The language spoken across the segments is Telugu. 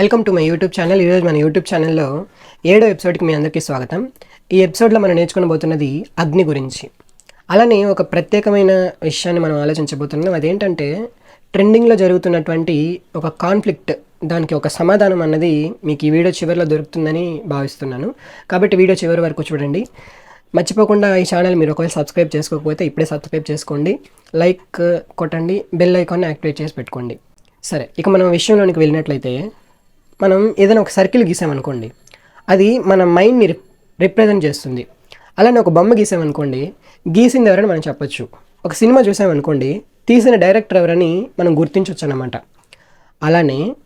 Welcome to my YouTube channel. ఈరోజు మన యూట్యూబ్ ఛానల్లో ఏడో ఎపిసోడ్కి మీ అందరికీ స్వాగతం. ఈ ఎపిసోడ్లో మనం నేర్చుకునబోతున్నది అగ్ని గురించి. అలానే ఒక ప్రత్యేకమైన విషయాన్ని మనం ఆలోచించబోతున్నాం. అదేంటంటే ట్రెండింగ్లో జరుగుతున్నటువంటి ఒక కాన్ఫ్లిక్ట్ దానికి ఒక సమాధానం అన్నది మీకు ఈ వీడియో చివరిలో దొరుకుతుందని భావిస్తున్నాను. కాబట్టి వీడియో చివరి వరకు చూడండి. మర్చిపోకుండా ఈ ఛానల్ మీరు ఒకవేళ సబ్స్క్రైబ్ చేసుకోకపోతే ఇప్పుడే సబ్స్క్రైబ్ చేసుకోండి. లైక్ కొట్టండి. బెల్ ఐకాన్ యాక్టివేట్ చేసి పెట్టుకోండి. సరే ఇక మనం విషయంలోనికి వెళ్ళినట్లయితే మనం ఏదైనా ఒక సర్కిల్ గీసామనుకోండి అది మన మైండ్ని రిప్రజెంట్ చేస్తుంది. అలానే ఒక బొమ్మ గీసామనుకోండి గీసింది ఎవరని మనం చెప్పొచ్చు. ఒక సినిమా చూసామనుకోండి తీసిన డైరెక్టర్ ఎవరని మనం గుర్తించవచ్చు అన్నమాట అలానే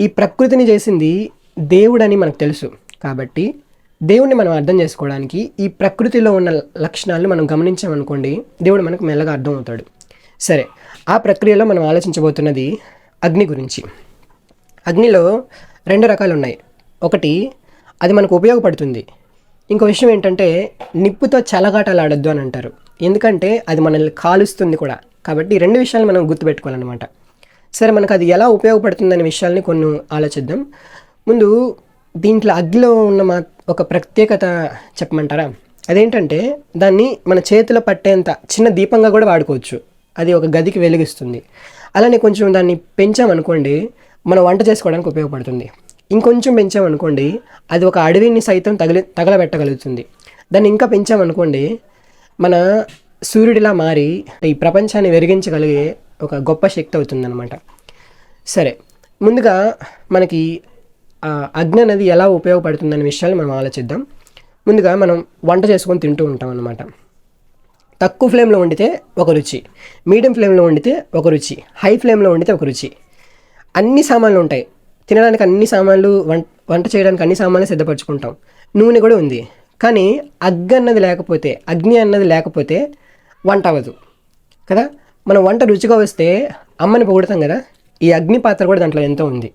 ఈ ప్రకృతిని చేసింది దేవుడని మనకు తెలుసు. కాబట్టి దేవుణ్ణి మనం అర్థం చేసుకోవడానికి ఈ ప్రకృతిలో ఉన్న లక్షణాలను మనం గమనించామనుకోండి దేవుడు మనకు మెల్లగా అర్థమవుతాడు. సరే ఆ ప్రక్రియలో మనం ఆలోచించబోతున్నది అగ్ని గురించి. అగ్నిలో రెండు రకాలు ఉన్నాయి ఒకటి అది మనకు ఉపయోగపడుతుంది. ఇంకో విషయం ఏంటంటే నిప్పుతో చలగాటలాడొద్దు అని అంటారు. ఎందుకంటే అది మనల్ని కాలుస్తుంది కూడా. కాబట్టి రెండు విషయాలు మనం గుర్తుపెట్టుకోవాలన్నమాట. సరే మనకు అది ఎలా ఉపయోగపడుతుందనే విషయాల్ని కొన్ని ఆలోచిద్దాం. ముందు దీంట్లో అగ్గిలో ఉన్న మా ఒక ప్రత్యేకత చెప్పమంటారా? అదేంటంటే దాన్ని మన చేతిలో పట్టేంత చిన్న దీపంగా కూడా వాడుకోవచ్చు. అది ఒక గదికి వెలిగిస్తుంది. అలానే కొంచెం దాన్ని పెంచామనుకోండి మనం వంట చేసుకోవడానికి ఉపయోగపడుతుంది. ఇంకొంచెం పెంచామనుకోండి అది ఒక అడవిని సైతం తగిలి తగలబెట్టగలుగుతుంది. దాన్ని ఇంకా పెంచామనుకోండి మన సూర్యుడిలా మారి ఈ ప్రపంచాన్ని వెలిగించగలిగే ఒక గొప్ప శక్తి అవుతుందన్నమాట. సరే ముందుగా మనకి అగ్ని అనేది ఎలా ఉపయోగపడుతుందనే విషయాలు మనం ఆలోచిద్దాం. ముందుగా మనం వంట చేసుకొని తింటూ ఉంటాం అన్నమాట తక్కువ ఫ్లేమ్లో వండితే ఒక రుచి మీడియం ఫ్లేమ్లో వండితే ఒక రుచి హై ఫ్లేమ్లో వండితే ఒక రుచి. అన్ని సామాన్లు ఉంటాయి. తినడానికి అన్ని సామాన్లు వంట వంట చేయడానికి అన్ని సామాన్లు సిద్ధపరచుకుంటాం. నూనె కూడా ఉంది. కానీ అగ్గి అన్నది లేకపోతే అగ్ని అన్నది లేకపోతే వంట అవ్వదు. కదా? మనం వంట రుచిగా వస్తే అమ్మని పొగుడతాం కదా? ఈ అగ్ని పాత్ర కూడా దాంట్లో ఎంతో ఉంది.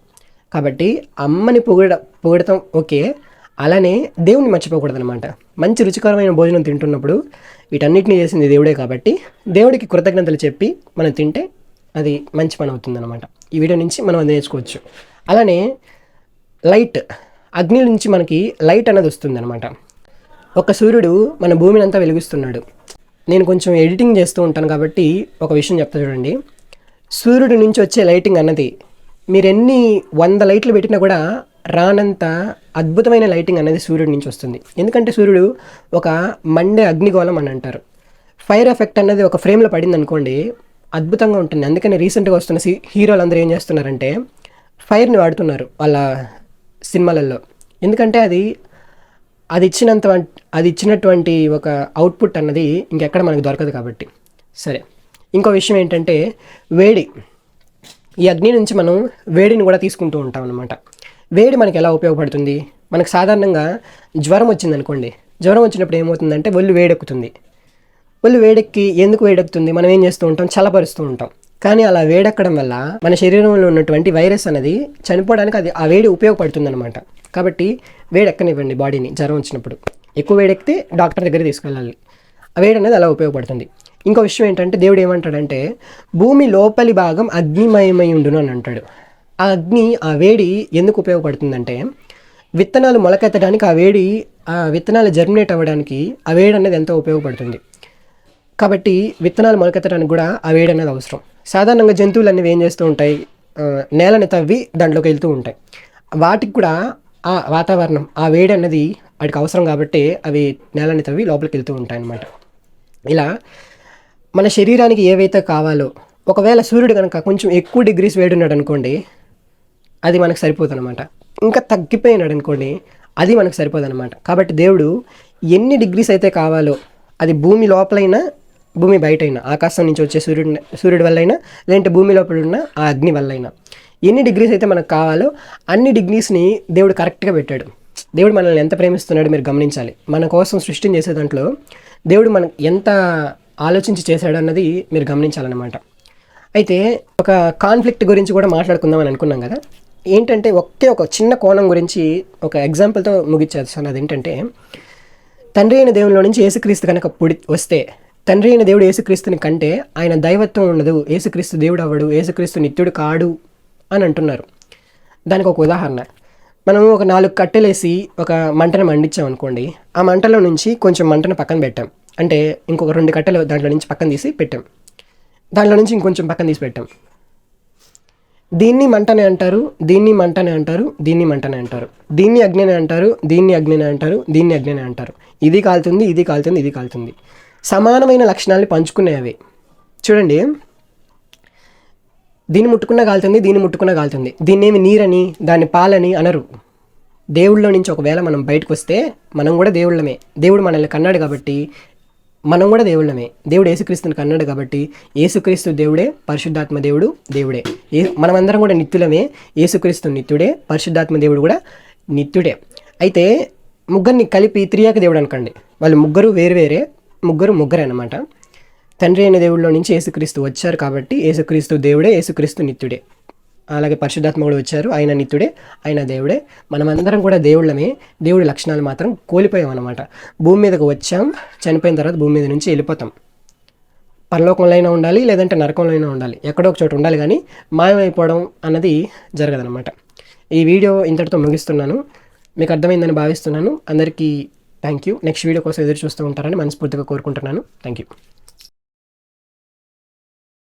కాబట్టి అమ్మని పొగడ పొగడతాం ఓకే. అలానే దేవుణ్ణి మర్చిపోకూడదు అనమాట మంచి రుచికరమైన భోజనం తింటున్నప్పుడు వీటన్నిటిని చేసింది దేవుడే కాబట్టి దేవుడికి కృతజ్ఞతలు చెప్పి మనం తింటే అది మంచి పని అవుతుందన్నమాట. ఈ వీడియో నుంచి మనం అది నేర్చుకోవచ్చు. అలానే లైట్ అగ్ని నుంచి మనకి లైట్ అనేది వస్తుందన్నమాట. ఒక సూర్యుడు మన భూమిని అంతా వెలిగిస్తున్నాడు. నేను కొంచెం ఎడిటింగ్ చేస్తూ ఉంటాను కాబట్టి ఒక విషయం చెప్తా చూడండి. సూర్యుడి నుంచి వచ్చే లైటింగ్ అన్నది మీరు ఎన్ని వంద లైట్లు పెట్టినా కూడా రానంత అద్భుతమైన లైటింగ్ అనేది సూర్యుడి నుంచి వస్తుంది. ఎందుకంటే సూర్యుడు ఒక మండే అగ్నిగోళం అని అంటారు. ఫైర్ ఎఫెక్ట్ అనేది ఒక ఫ్రేమ్లో పడింది అనుకోండి అద్భుతంగా ఉంటుంది. అందుకని రీసెంట్గా వస్తున్న సీ హీరోలు అందరూ ఏం చేస్తున్నారంటే ఫైర్ని వాడుతున్నారు వాళ్ళ సినిమాలలో. ఎందుకంటే అది అది ఇచ్చినంత అది ఇచ్చినటువంటి ఒక అవుట్పుట్ అన్నది ఇంకెక్కడ మనకు దొరకదు కాబట్టి. సరే. ఇంకో విషయం ఏంటంటే వేడి. ఈ అగ్ని నుంచి మనం వేడిని కూడా తీసుకుంటూ ఉంటాం అనమాట వేడి మనకి ఎలా ఉపయోగపడుతుంది? మనకు సాధారణంగా జ్వరం వచ్చిందనుకోండి. జ్వరం వచ్చినప్పుడు ఏమవుతుందంటే ఒళ్ళు వేడెక్కుతుంది. ఒళ్ళు వేడెక్కి ఎందుకు వేడెక్కుతుంది? మనం ఏం చేస్తూ ఉంటాం? చల్లపరుస్తూ ఉంటాం. కానీ అలా వేడెక్కడం వల్ల మన శరీరంలో ఉన్నటువంటి వైరస్ అనేది చనిపోవడానికి అది ఆ వేడి ఉపయోగపడుతుంది అనమాట కాబట్టి వేడెక్కనివ్వండి బాడీని జ్వరం వచ్చినప్పుడు. ఎక్కువ వేడెక్కితే డాక్టర్ దగ్గర తీసుకెళ్ళాలి. ఆ వేడి అనేది అలా ఉపయోగపడుతుంది. ఇంకో విషయం ఏంటంటే దేవుడు ఏమంటాడంటే భూమి లోపలి భాగం అగ్నిమయమై ఉండును అని అంటాడు. ఆ అగ్ని ఆ వేడి ఎందుకు ఉపయోగపడుతుందంటే విత్తనాలు మొలకెత్తడానికి ఆ వేడి ఆ విత్తనాలు జర్మినేట్ అవ్వడానికి ఆ వేడి అనేది ఎంతో ఉపయోగపడుతుంది. కాబట్టి విత్తనాలు మొలకెత్తడానికి కూడా ఆ వేడి అనేది అవసరం. సాధారణంగా జంతువులు అనేవి ఏం చేస్తూ ఉంటాయి? నేలని తవ్వి దాంట్లోకి వెళ్తూ ఉంటాయి. వాటికి కూడా ఆ వాతావరణం ఆ వేడి అన్నది వాటికి అవసరం కాబట్టి అవి నేలని తవ్వి లోపలికి వెళ్తూ ఉంటాయి అన్నమాట. ఇలా మన శరీరానికి ఏవైతే కావాలో ఒకవేళ సూర్యుడు కనుక కొంచెం ఎక్కువ డిగ్రీస్ వేడి ఉన్నాడు అనుకోండి అది మనకు సరిపోతుంది అనమాట ఇంకా తగ్గిపోయినాడు అనుకోండి అది మనకు సరిపోదన్నమాట. కాబట్టి దేవుడు ఎన్ని డిగ్రీస్ అయితే కావాలో అది భూమి లోపలైనా భూమి బయటైనా ఆకాశం నుంచి వచ్చే సూర్యుడు సూర్యుడి వల్లైనా లేదంటే భూమి లోపల ఉన్న ఆ అగ్ని వల్లైనా. ఎన్ని డిగ్రీస్ అయితే మనకు కావాలో అన్ని డిగ్రీస్ని దేవుడు కరెక్ట్గా పెట్టాడు. దేవుడు మనల్ని ఎంత ప్రేమిస్తున్నాడో మీరు గమనించాలి. మన కోసం సృష్టిని చేసే దాంట్లో దేవుడు మనకు ఎంత ఆలోచించి చేశాడు అన్నది మీరు గమనించాలన్నమాట. అయితే ఒక కాన్ఫ్లిక్ట్ గురించి కూడా మాట్లాడుకుందాం అని అనుకున్నాం కదా. ఏంటంటే ఒకే ఒక చిన్న కోణం గురించి ఒక ఎగ్జాంపుల్తో ముగించేస్తాను ఏంటంటే తండ్రి అయిన దేవునిలో నుంచి యేసుక్రీస్తు కనుక పుడి వస్తే తండ్రి అయిన దేవుడు యేసుక్రీస్తుని కంటే ఆయన దైవత్వం ఉండదు యేసుక్రీస్తు దేవుడు అవ్వడు యేసుక్రీస్తు నిత్యుడు కాడు అని అంటున్నారు. దానికి ఒక ఉదాహరణ. మనం ఒక నాలుగు కట్టెలేసి ఒక మంటను మండించాం అనుకోండి. ఆ మంటలో నుంచి కొంచెం మంటను పక్కన పెట్టాం. అంటే ఇంకొక రెండు కట్టెలు దాంట్లో నుంచి పక్కన తీసి పెట్టాం. దాంట్లో నుంచి ఇంకొంచెం పక్కన తీసి పెట్టాం. దీన్ని మంటనే అంటారు దీన్ని మంటనే అంటారు దీన్ని మంటనే అంటారు. దీన్ని అగ్నినే అంటారు దీన్ని అగ్నినే అంటారు దీన్ని అగ్నినే అంటారు. ఇది కాలుతుంది ఇది కాలుతుంది ఇది కాలుతుంది. సమానమైన లక్షణాలని పంచుకునేవి. చూడండి. దీన్ని ముట్టుకున్న కాలుతుంది దీన్ని ముట్టుకున్న కాలుతుంది దీన్ని నీరని దాన్ని పాలని అనరు. దేవుళ్ళ నుంచి ఒకవేళ మనం బయటకు వస్తే మనం కూడా దేవుళ్ళమే. దేవుడు మనల్ని కన్నాడు కాబట్టి మనం కూడా దేవుళ్ళమే. దేవుడు యేసుక్రీస్తుని కన్నాడు కాబట్టి యేసుక్రీస్తు దేవుడే పరిశుద్ధాత్మ దేవుడు దేవుడే. ఏ మనమందరం కూడా నిత్యులమే. యేసుక్రీస్తు నిత్యుడే పరిశుద్ధాత్మ దేవుడు కూడా నిత్యుడే. అయితే ముగ్గురిని కలిపి త్రియాక దేవుడు అనకండి. వాళ్ళు ముగ్గురు వేరు వేరే ముగ్గురు ముగ్గురే అనమాట తండ్రి అయిన దేవుడిలో నుంచి యేసుక్రీస్తు వచ్చారు కాబట్టి యేసుక్రీస్తు దేవుడే యేసుక్రీస్తు నిత్యుడే. అలాగే పరిశుద్ధాత్మ కూడా వచ్చారు ఆయన నిత్యుడే ఆయన దేవుడే. మనమందరం కూడా దేవుళ్ళమే దేవుడి లక్షణాలు మాత్రం కోల్పోయాం అనమాట భూమి మీదకు వచ్చాం చనిపోయిన తర్వాత భూమి మీద నుంచి వెళ్ళిపోతాం. పరలోకంలో అయినా ఉండాలి లేదంటే నరకంలో అయినా ఉండాలి. ఎక్కడో ఒక చోట ఉండాలి కానీ మాయమైపోవడం అన్నది జరగదనమాట ఈ వీడియో ఇంతటితో ముగిస్తున్నాను. మీకు అర్థమైందని భావిస్తున్నాను. అందరికీ థ్యాంక్ యూ నెక్స్ట్ వీడియో కోసం ఎదురు చూస్తూ ఉంటారని మనస్ఫూర్తిగా కోరుకుంటున్నాను. Thank you